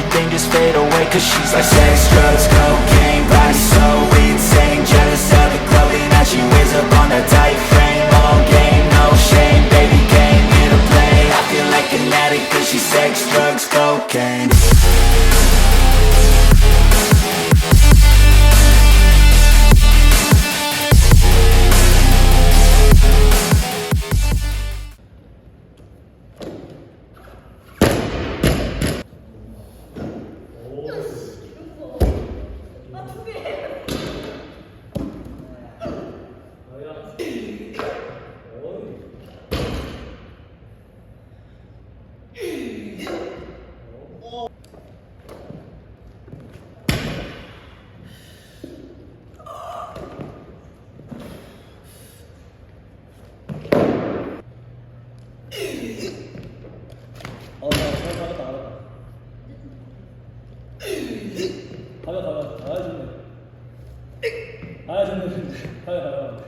everything just fade away Cause she's like sex, drugs, cocaine Body so insane. Jealous of the clothing that she wears up on a tight frame. All game, no shame Baby came here to play. I feel like an addict Cause she's sex, drugs, cocaine 아, 좋네. 가자, 가자.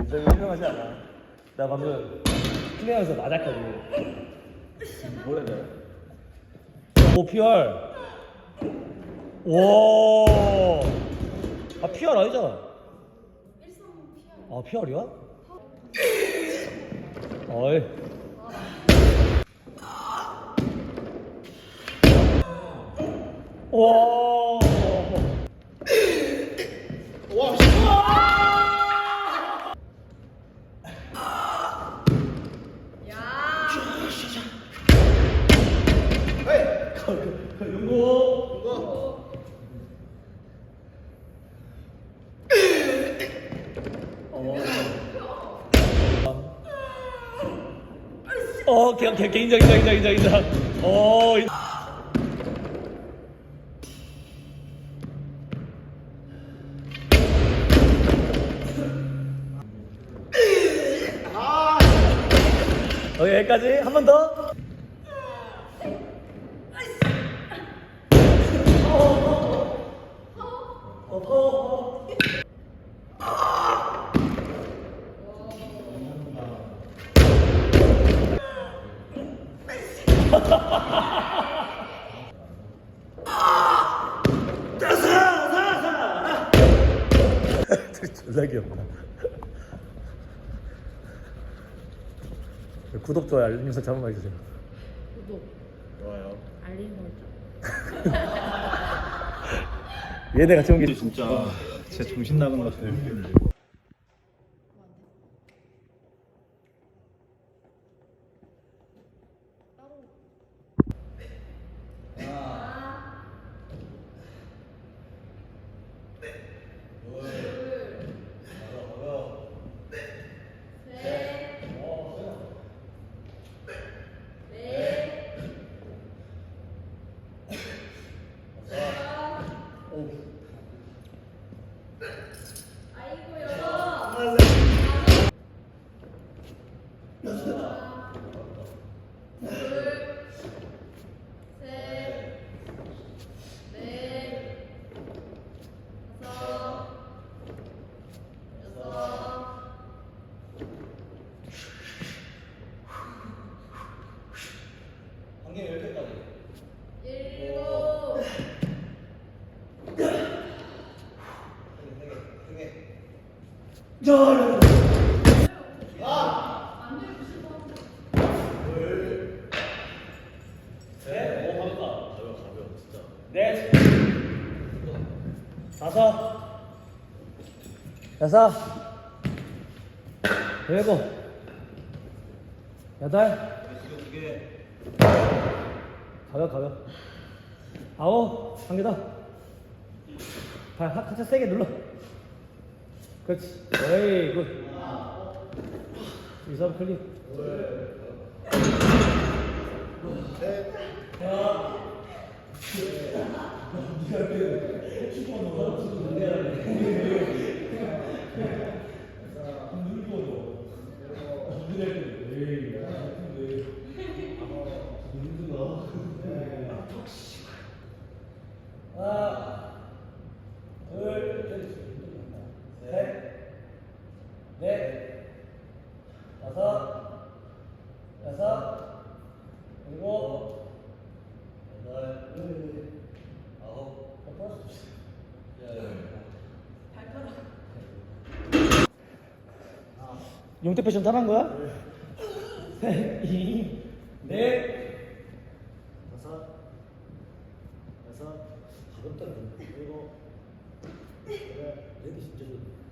인정이 유명하지 않아. 나 방금 플레이하면서 맞았거든. 해야 돼? 오, PR. 와. 아, PR 아니잖아. 아, PR이야? 어이. 와. 어, 개, 개, 개, 인정, 인정, 인정, 인정, 인정. 어, 인- 어, 여기까지. 한 번 더. 졸라 귀엽다. 구독, 좋아요, 알림 설정 한 번만 해주세요. 구독, 좋아요. 알림 설정. 얘네 같이 온게 진짜 제 정신 나간 것 같아요. 네. 넷, 다섯, 여섯, 일곱, 여덟, 가볍 가볍, 아홉, 한 개 더. 발 한참 세게 눌러. 그렇지. 에이 굿. 하나, 둘, 셋, 넷, 다섯, 여섯, 일곱, 여덟, 아홉, 용태 패션 타는 거야? 셋, 이, 넷, 다섯, 여섯, 가볍다, 일곱, 여덟, 여기 진짜 좋네.